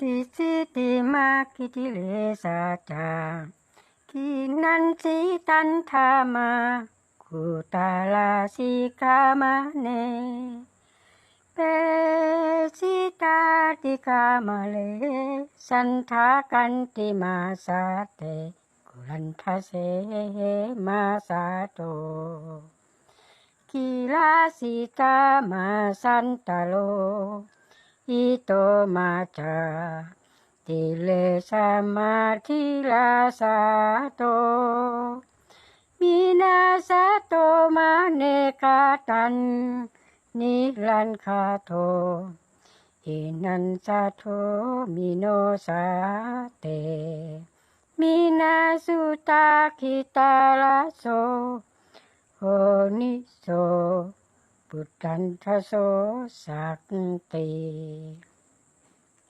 ติสิติมาคิติเลสาจากินันสิตันธามากุตาลาสิกามาเนเปสิตาติกามาเลสันทากันติมาสาเตกุลันทะเสมาสาโตกิลาสิตามาสันตโล มาจาติเลสมาทิลาสาโตมินาสาโตมาเนกาตัน นิลันคาโทอินันสาโทมิโนสาเตมินาสุตาคิตาลาโสโอนิโสปุตตันทโสสักติ